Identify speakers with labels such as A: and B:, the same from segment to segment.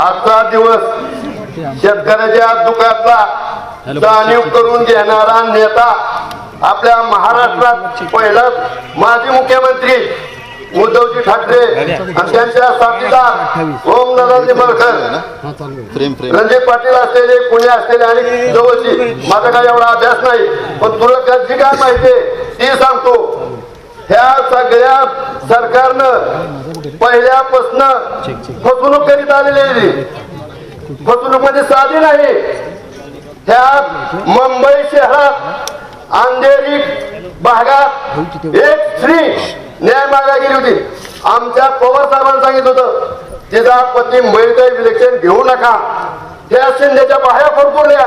A: आजचा दिवस शेतकऱ्याच्या दुखातला जाणीव करून घेणारा नेता आपल्या महाराष्ट्रात पहिला माजी मुख्यमंत्री उद्धवजी ठाकरे आणि त्यांच्या साथीदार निंबाळकर.
B: फ्रेम फ्रेम
A: रणजित पाटील असलेले पुणे असलेले आणि जवळची माझा काय एवढा अभ्यास नाही पण तुला का- जी काय माहिती ती सांगतो. ह्या सगळ्या सरकारनं पहिल्यापासनं फसवणूक करीत आलेली फसवणूकमध्ये साधी नाही. ह्या मुंबई शहरात अंधेरी भागात एक स्त्री न्याय मागा गेली होती. आमच्या पवार साहेबांनी सांगितलं होतं तिचा पती महिला विलक्षण घेऊ नका. त्या शिंदेच्या बाह्या फडफडल्या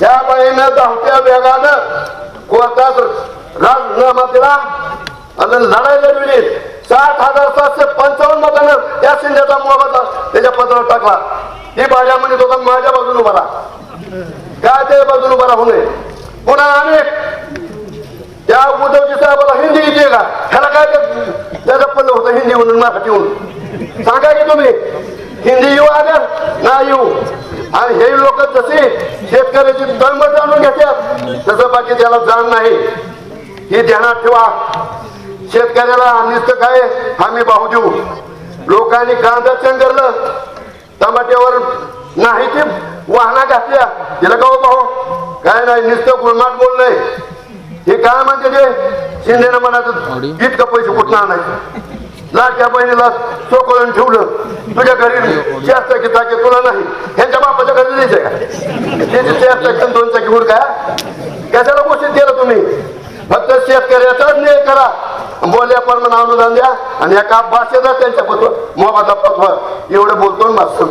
A: त्या बाईनं धावत्या वेगानं कोर्टात राजीनामा दिला आणि लढाई लढविली. सात हजार त्या त्याच्या पत्रावर टाकला. ही भाज्या म्हणजे होता माझ्या बाजूने उभा काय त्या बाजूने उभा राहू नये. पुन्हा अनेक त्या उद्धवजी साहेबाला हिंदी येते का ह्याला काय त्याचं पण होतं हिंदी म्हणून मराठी म्हणून. सांगा की तुम्ही हिंदी येऊ आल्या ना येऊ? आणि हे लोक जसे शेतकऱ्याची तळमळ जाणून घेतात तसं बाकी त्याला जाण नाही. हे ध्यानात ठेवा. शेतकऱ्याला नुसतं काय? आम्ही भाऊ देऊ. लोकांनी कांदा चंगरलं. टमाट्यावर नाही ते वाहना घातल्या. तिला का भाऊ. काय नाही नुसतं गुळमाट बोललंय. हे काय म्हणते ते? शिंदेनं म्हणायचं इतकं पैसे कुठं आणायचं? लाडक्या बहिणीला चोकळून ठेवलं. तुझ्या घरी चार चाकी चाकी तुला नाही. ह्यांच्या बापाच्या घरी द्यायचं का? त्याची चार चाकी दोन चाकी उड का कशाला घोषित केलं तुम्ही? फक्त शेतकऱ्याचाच न्याय करा. बोलल्या प्रमाणे अनुदान द्या. आणि एका भाषेचा त्यांच्या पत्र मोबाईलचा पत्र एवढं बोलतो मास्तर